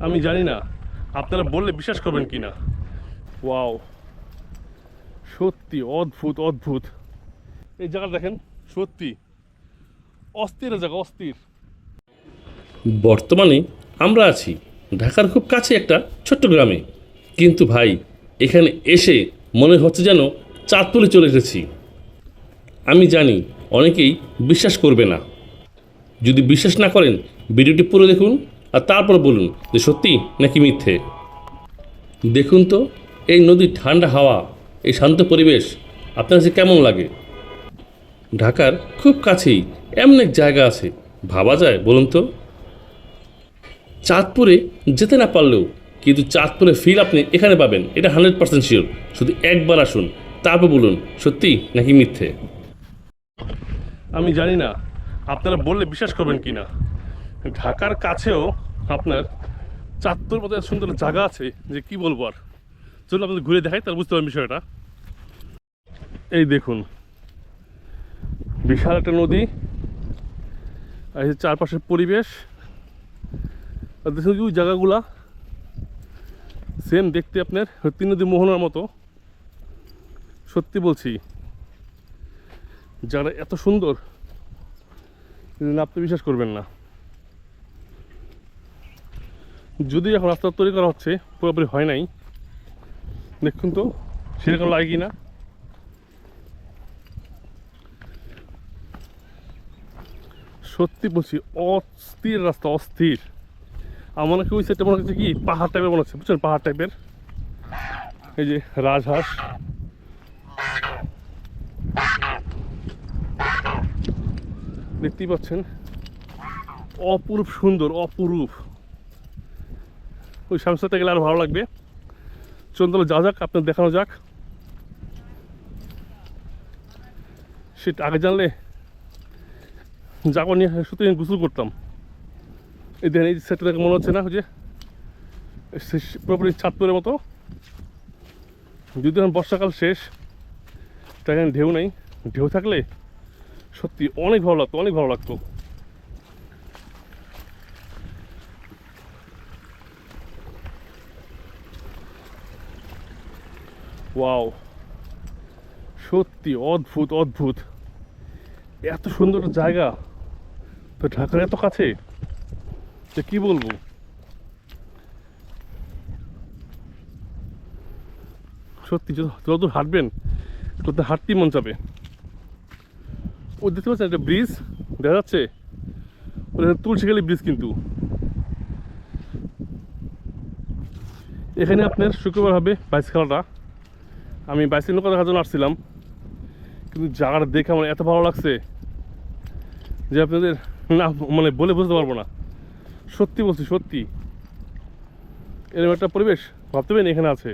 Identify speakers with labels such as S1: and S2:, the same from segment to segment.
S1: আমি জানি না। আপনারা বললে বিশ্বাস করবেন কি না ওয়াও। সত্যি, অদ্ভুত অদ্ভুত। এই জায়গা দেখেন, সত্যি। অস্থির জায়গা, অস্থির।
S2: বর্তমানে আমরা আছি ঢাকার খুব কাছে একটা ছোট্ট গ্রামে। কিন্তু ভাই, এখানে এসে মনে হচ্ছে যেন চাঁদপুরে চলে এসেছি। আমি জানি অনেকেই বিশ্বাস করবে না। যদি বিশ্বাস না করেন, ভিডিওটি পুরো দেখুন। আর তারপর বলুন যে সত্যি নাকি মিথ্যে? দেখুন তো, এই নদীর ঠান্ডা হাওয়া, এই শান্ত পরিবেশ, আপনার কাছে কেমন লাগে? ঢাকার খুব কাছেই এমন এক জায়গা আছে, ভাবা যায় বলুন তো? চাঁদপুরে যেতে না পারলেও কিন্তু চাঁদপুরে ফিল আপনি এখানে পাবেন, এটা হান্ড্রেড পার্সেন্ট শিওর শুধু একবার আসুন, তারপর বলুন, সত্যি নাকি মিথ্যে?
S1: আমি জানি না, আপনারা বললে বিশ্বাস করবেন কি না ঢাকার কাছেও আপনার চাঁদপুর মতো সুন্দর জায়গা আছে যে কি বলব আর? চলুন আপনাদের ঘুরে দেখাই, তাহলে বুঝতে পারবেন বিষয়টা। এই দেখুন, বিশাল একটা নদী, আর চারপাশের পরিবেশ। আর দেখুন ওই জায়গাগুলা সেম দেখতে আপনার তিন নদী মোহনার মতো। সত্যি বলছি যারা এত সুন্দর আপনি বিশ্বাস করবেন না। যদি এখন রাস্তা তৈরি করা হচ্ছে, পুরোপুরি হয় নাই। দেখুন তো, সেরকম লাগে কি না সত্যি বলছি, অস্থির রাস্তা, অস্থির। আমার হয় ওই সাইডটা মনে হচ্ছে কি, পাহাড় টাইপের মনে হচ্ছে, বুঝছেন? পাহাড় টাইপের এই যে রাজহাঁস। দেখতেই পাচ্ছেন? অপরূপ সুন্দর, অপরূপ। ওই সামসাতে গেলে আরও ভালো লাগবে। চন্দন যা যাক আপনার দেখানো যাক। সেটা আগে জানলে যাব নিয়ে শুধু গোসল করতাম। এই দেখেন, এই সেটটা দেখে মনে হচ্ছে না যে পুরোপুরি চাঁদপুরের মতো। যদি এখন বর্ষাকাল শেষ তা এখানে ঢেউ নেই। ঢেউ থাকলে সত্যি অনেক ভালো লাগতো, অনেক ভালো লাগতো। ওয়াও সত্যি অদ্ভুত অদ্ভুত। এত সুন্দর জায়গা। তো ঢাকার এত কাছে? যে কি বলব? সত্যি, যত- যতদূর হাঁটবেন, তত হাঁটতেই মন চাবে। ও দেখতে পাচ্ছেন একটা ব্রিজ, দেখা যাচ্ছে? তুলসীখালি ব্রিজ কিন্তু। এখানে আপনার শুক্রবার হবে বাইস খেলাটা। আমি বাইসের কথা জন্য আসছিলাম, কিন্তু জায়গাটা দেখে আমার এত ভালো লাগছে যে আপনাদের না মানে বলে বুঝতে পারব না। সত্যি বলছি, সত্যি। এরকম একটা পরিবেশ ভাবতে পারেন এখানে আছে।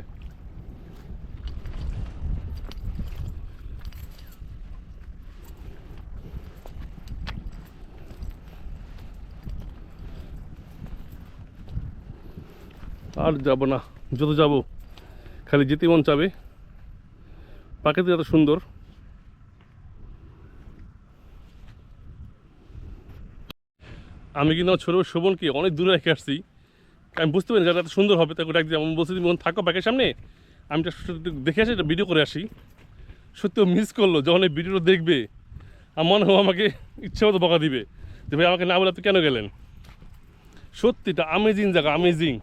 S1: আর যাব না, যত যাব, খালি যেতে মন চাবে। প্রাকৃতিক এত সুন্দর। আমি কিন্তু আমার ছোটো শোভনকে অনেক দূরে রেখে আসছি। আমি বুঝতে পারি যারা এত সুন্দর হবে, তাকে ডাক দিয়ে আমি বলছি, তুমি থাকো ব্যাকের সামনে? আমি দেখে আসি এটা ভিডিও করে আসি। সত্যি মিস করল, যখন এই ভিডিওটা দেখবে, আমার মনে হয় আমাকে ইচ্ছা মতো বকা দিবে। যে ভাই, আমাকে না বলে আপনি কেন গেলেন? সত্যিটা আমেজিং জায়গা আমেজিং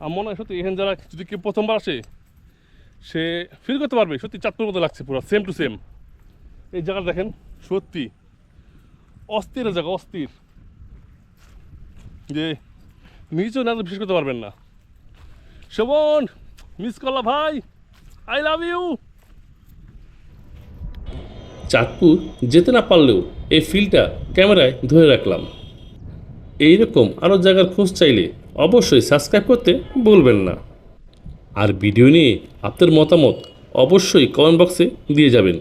S1: আমার মনে হয় সত্যি, এখানে যারা যদি কেউ প্রথমবার আসে সে ফিল করতে পারবে। সত্যি চাঁদপুর মতো লাগছে পুরো সেম টু সেম এই জায়গাটা দেখেন, সত্যি। অস্থির জায়গা, অস্থির। যে নিচেও না বিশেষ করতে পারবেন না। শোভন মিস করলা ভাই আই লাভ ইউ
S2: চাঁদপুর যেতে না পারলেও এই ফিলটা ক্যামেরায় ধরে রাখলাম। এইরকম আরও জায়গার খোঁজ চাইলে অবশ্যই সাবস্ক্রাইব করতে ভুলবেন না। আর ভিডিও নিয়ে আপনার মতামত অবশ্যই কমেন্ট বক্সে দিয়ে যাবেন।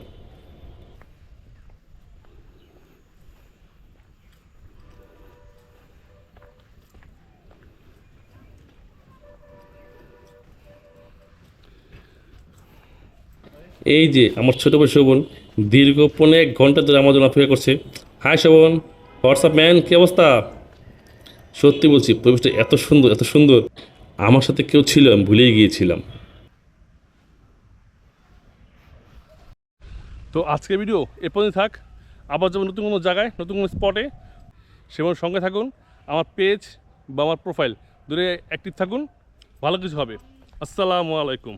S2: এই যে আমার ছোটো ভাই শোভন, দীর্ঘ পনেরো এক ঘণ্টা ধরে আমার জন্য অপেক্ষা করছে। হাই শোভন হোয়াটসঅ্যাপ ম্যান কী অবস্থা? সত্যি বলছি, পরিবেশটা এত সুন্দর এত সুন্দর। আমার সাথে কেউ ছিল, আমি ভুলেই গিয়েছিলাম।
S1: তো আজকে ভিডিও এ পর্যন্ত থাক। আবার যেমন নতুন কোনো জায়গায়, নতুন কোনো স্পটে সেমন সঙ্গে থাকুন। আমার পেজ বা আমার প্রোফাইল দূরে অ্যাক্টিভ থাকুন। ভালো কিছু হবে। আসসালামু আলাইকুম।